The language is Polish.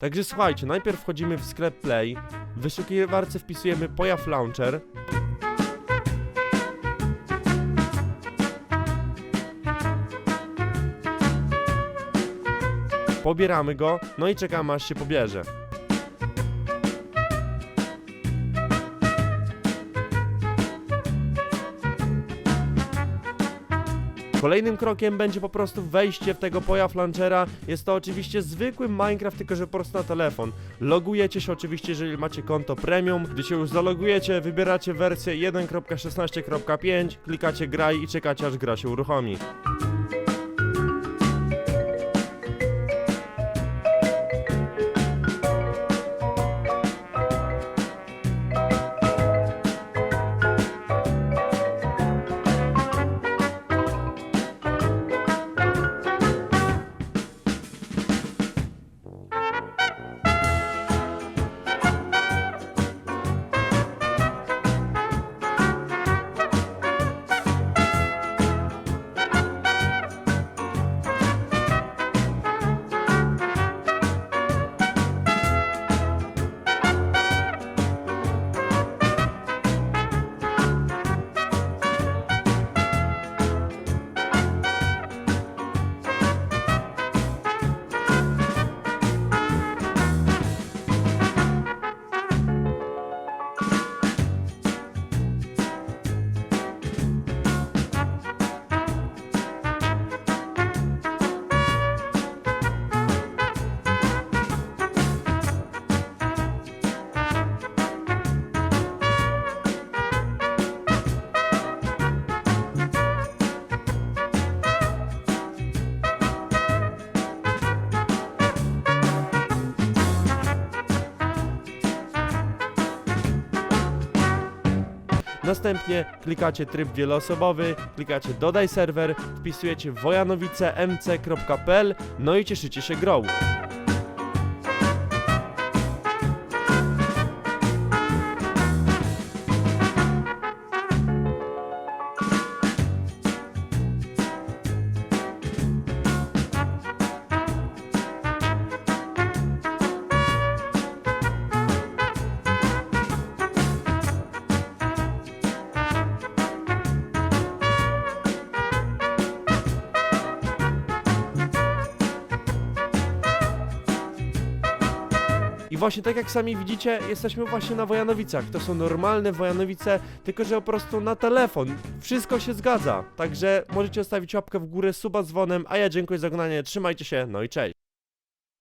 Także słuchajcie, najpierw wchodzimy w sklep Play, w wyszukiwarce wpisujemy Pojazd Launcher, pobieramy go, no i czekamy aż się pobierze. Kolejnym krokiem będzie po prostu wejście w tego pojaw launchera. Jest to oczywiście zwykły Minecraft, tylko że po prostu na telefon. Logujecie się oczywiście, jeżeli macie konto premium. Gdy się już zalogujecie, wybieracie wersję 1.16.5, klikacie graj i czekacie aż gra się uruchomi. Następnie klikacie tryb wieloosobowy, klikacie dodaj serwer, wpisujecie wojanowicemc.pl, no i cieszycie się grą. Właśnie tak jak sami widzicie, jesteśmy właśnie na Wojanowicach. To są normalne Wojanowice, tylko że po prostu na telefon. Wszystko się zgadza. Także możecie zostawić łapkę w górę, suba z dzwonem, a ja dziękuję za oglądanie, trzymajcie się, no i cześć.